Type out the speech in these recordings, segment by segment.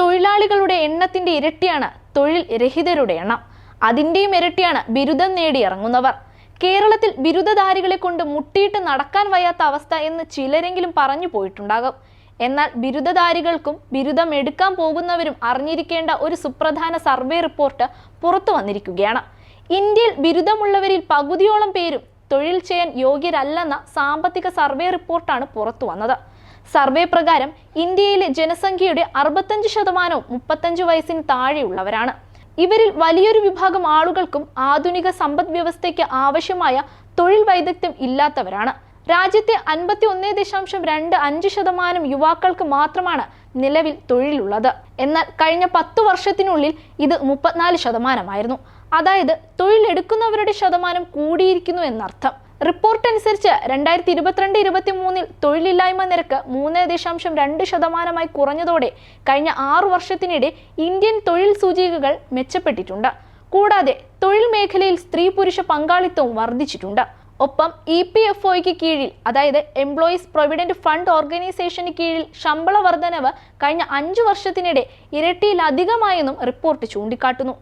തൊഴിലാളികളുടെ എണ്ണത്തിന്റെ ഇരട്ടിയാണ് തൊഴിൽ രഹിതരുടെ എണ്ണം. അതിന്റെയും ഇരട്ടിയാണ് ബിരുദം നേടിയിറങ്ങുന്നവർ. കേരളത്തിൽ ബിരുദധാരികളെ കൊണ്ട് മുട്ടിയിട്ട് നടക്കാൻ വയ്യാത്ത അവസ്ഥ എന്ന് ചിലരെങ്കിലും പറഞ്ഞു പോയിട്ടുണ്ടാകും. എന്നാൽ ബിരുദധാരികൾക്കും ബിരുദം എടുക്കാൻ പോകുന്നവരും അറിഞ്ഞിരിക്കേണ്ട ഒരു സുപ്രധാന സർവേ റിപ്പോർട്ട് പുറത്തു വന്നിരിക്കുകയാണ്. ഇന്ത്യയിൽ ബിരുദമുള്ളവരിൽ പകുതിയോളം പേരും തൊഴിൽ ചെയ്യാൻ യോഗ്യരല്ലെന്ന സാമ്പത്തിക സർവേ റിപ്പോർട്ടാണ് പുറത്തു വന്നത്. സർവേ പ്രകാരം ഇന്ത്യയിലെ ജനസംഖ്യയുടെ അറുപത്തഞ്ച് ശതമാനവും മുപ്പത്തഞ്ച് വയസ്സിന് താഴെയുള്ളവരാണ്. ഇവരിൽ വലിയൊരു വിഭാഗം ആളുകൾക്കും ആധുനിക സമ്പദ് വ്യവസ്ഥയ്ക്ക് ആവശ്യമായ തൊഴിൽ വൈദഗ്ധ്യം ഇല്ലാത്തവരാണ്. രാജ്യത്തെ അൻപത്തി ഒന്നേ ദശാംശം രണ്ട് അഞ്ച് ശതമാനം യുവാക്കൾക്ക് മാത്രമാണ് നിലവിൽ തൊഴിലുള്ളത്. എന്നാൽ കഴിഞ്ഞ പത്ത് വർഷത്തിനുള്ളിൽ ഇത് മുപ്പത്തിനാല് ശതമാനമായിരുന്നു. അതായത് തൊഴിലെടുക്കുന്നവരുടെ ശതമാനം കൂടിയിരിക്കുന്നു എന്നർത്ഥം. റിപ്പോർട്ട് അനുസരിച്ച് രണ്ടായിരത്തി ഇരുപത്തിരണ്ട് ഇരുപത്തി മൂന്നിൽ തൊഴിലില്ലായ്മ നിരക്ക് മൂന്ന് ദശാംശം രണ്ട് ശതമാനമായി കുറഞ്ഞതോടെ കഴിഞ്ഞ ആറു വർഷത്തിനിടെ ഇന്ത്യൻ തൊഴിൽ സൂചികകൾ മെച്ചപ്പെട്ടിട്ടുണ്ട്. കൂടാതെ തൊഴിൽ മേഖലയിൽ സ്ത്രീ പുരുഷ പങ്കാളിത്തവും വർദ്ധിച്ചിട്ടുണ്ട്. ഒപ്പം ഇ പി എഫ് ഒയ്ക്ക് കീഴിൽ അതായത് എംപ്ലോയീസ് പ്രൊവിഡന്റ് ഫണ്ട് ഓർഗനൈസേഷന് കീഴിൽ ശമ്പള വർധനവ് കഴിഞ്ഞ അഞ്ചു വർഷത്തിനിടെ ഇരട്ടിയിലധികമായെന്നും റിപ്പോർട്ട് ചൂണ്ടിക്കാട്ടുന്നു.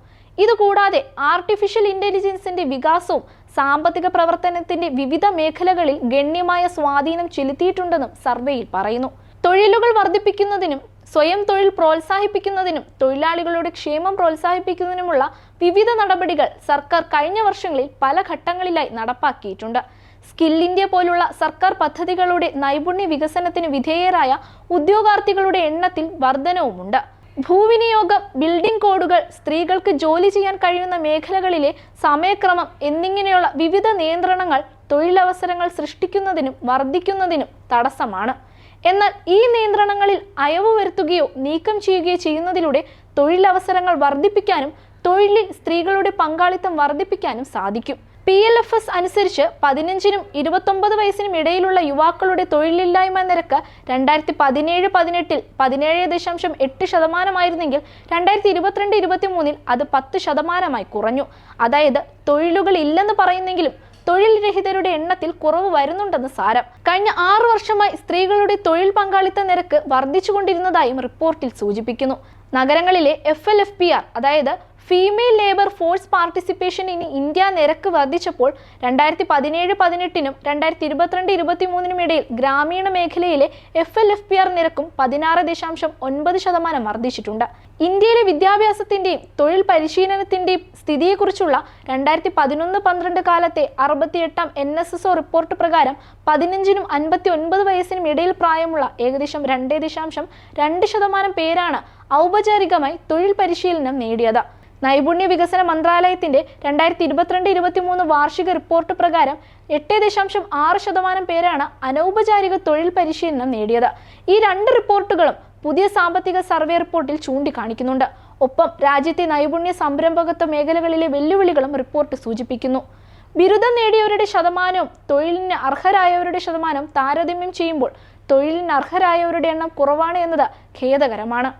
ഇതുകൂടാതെ ആർട്ടിഫിഷ്യൽ ഇന്റലിജൻസിന്റെ വികാസവും സാമ്പത്തിക പ്രവർത്തനത്തിന്റെ വിവിധ മേഖലകളിൽ ഗണ്യമായ സ്വാധീനം ചെലുത്തിയിട്ടുണ്ടെന്നും സർവേയിൽ പറയുന്നു. തൊഴിലുകൾ വർദ്ധിപ്പിക്കുന്നതിനും സ്വയം തൊഴിൽ പ്രോത്സാഹിപ്പിക്കുന്നതിനും തൊഴിലാളികളുടെ ക്ഷേമം പ്രോത്സാഹിപ്പിക്കുന്നതിനുമുള്ള വിവിധ നടപടികൾ സർക്കാർ കഴിഞ്ഞ വർഷങ്ങളിൽ പല ഘട്ടങ്ങളിലായി നടപ്പാക്കിയിട്ടുണ്ട്. സ്കിൽ ഇന്ത്യ പോലുള്ള സർക്കാർ പദ്ധതികളുടെ നൈപുണ്യ വികസനത്തിന് വിധേയരായ ഉദ്യോഗാർത്ഥികളുടെ എണ്ണത്തിൽ വർധനവുമുണ്ട്. ഭൂവിനിയോഗം ബിൽഡിംഗ് കോഡുകൾ സ്ത്രീകൾക്ക് ജോലി ചെയ്യാൻ കഴിയുന്ന മേഖലകളിലെ സമയക്രമം എന്നിങ്ങനെയുള്ള വിവിധ നിയന്ത്രണങ്ങൾ തൊഴിലവസരങ്ങൾ സൃഷ്ടിക്കുന്നതിനും വർദ്ധിക്കുന്നതിനും തടസ്സമാണ്. എന്നാൽ ഈ നിയന്ത്രണങ്ങളിൽ അയവ് വരുത്തുകയോ നീക്കം ചെയ്യുകയോ ചെയ്യുന്നതിലൂടെ തൊഴിലവസരങ്ങൾ വർദ്ധിപ്പിക്കാനും തൊഴിലിൽ സ്ത്രീകളുടെ പങ്കാളിത്തം വർദ്ധിപ്പിക്കാനും സാധിക്കും. പി എൽ എഫ് എസ് അനുസരിച്ച് പതിനഞ്ചിനും ഇരുപത്തൊമ്പത് വയസ്സിനും ഇടയിലുള്ള യുവാക്കളുടെ തൊഴിലില്ലായ്മ നിരക്ക് രണ്ടായിരത്തി പതിനേഴ് പതിനെട്ടിൽ പതിനേഴ് ദശാംശം എട്ട് ശതമാനമായിരുന്നെങ്കിൽ രണ്ടായിരത്തി ഇരുപത്തിരണ്ട് ഇരുപത്തി മൂന്നിൽ അത് പത്ത് ശതമാനമായി കുറഞ്ഞു. അതായത് തൊഴിലുകൾ ഇല്ലെന്ന് പറയുന്നെങ്കിലും തൊഴിൽ രഹിതരുടെ എണ്ണത്തിൽ കുറവ് വരുന്നുണ്ടെന്ന് സാരം. കഴിഞ്ഞ ആറു വർഷമായി സ്ത്രീകളുടെ തൊഴിൽ പങ്കാളിത്ത നിരക്ക് വർദ്ധിച്ചുകൊണ്ടിരുന്നതായും റിപ്പോർട്ടിൽ സൂചിപ്പിക്കുന്നു. നഗരങ്ങളിലെ F L F P R അതായത് female labour force participation in India നിരക്ക് വർദ്ധിച്ചപ്പോൾ രണ്ടായിരത്തി പതിനേഴ് പതിനെട്ടിനും രണ്ടായിരത്തി ഇരുപത്തിരണ്ട് ഇരുപത്തിമൂന്നിനും ഇടയിൽ ഗ്രാമീണ മേഖലയിലെ F L F P R നിരക്കും പതിനാറ് ദശാംശം ഒൻപത് ശതമാനം വർദ്ധിച്ചിട്ടുണ്ട്. ഇന്ത്യയിലെ വിദ്യാഭ്യാസത്തിന്റെയും തൊഴിൽ പരിശീലനത്തിന്റെയും സ്ഥിതിയെക്കുറിച്ചുള്ള രണ്ടായിരത്തി പതിനൊന്ന് പന്ത്രണ്ട് കാലത്തെ അറുപത്തിയെട്ടാം N S S O report പ്രകാരം പതിനഞ്ചിനും അൻപത്തി ഒൻപത് വയസ്സിനും ഇടയിൽ പ്രായമുള്ള ഏകദേശം രണ്ടേ ദശാംശം രണ്ട് ശതമാനം പേരാണ് ഔപചാരികമായി തൊഴിൽ പരിശീലനം നേടിയത്. നൈപുണ്യ വികസന മന്ത്രാലയത്തിന്റെ രണ്ടായിരത്തി ഇരുപത്തിരണ്ട് ഇരുപത്തി മൂന്ന് വാർഷിക റിപ്പോർട്ട് പ്രകാരം എട്ട് ദശാംശം ആറ് ശതമാനം പേരാണ് അനൗപചാരിക തൊഴിൽ പരിശീലനം നേടിയത്. ഈ രണ്ട് റിപ്പോർട്ടുകളും പുതിയ സാമ്പത്തിക സർവേ റിപ്പോർട്ടിൽ ചൂണ്ടിക്കാണിക്കുന്നുണ്ട്. ഒപ്പം രാജ്യത്തെ നൈപുണ്യ സംരംഭകത്വ മേഖലകളിലെ വെല്ലുവിളികളും റിപ്പോർട്ട് സൂചിപ്പിക്കുന്നു. ബിരുദം നേടിയവരുടെ ശതമാനവും തൊഴിലിന് അർഹരായവരുടെ ശതമാനം താരതമ്യം ചെയ്യുമ്പോൾ തൊഴിലിന് അർഹരായവരുടെ എണ്ണം കുറവാണ് എന്നത് ഖേദകരമാണ്.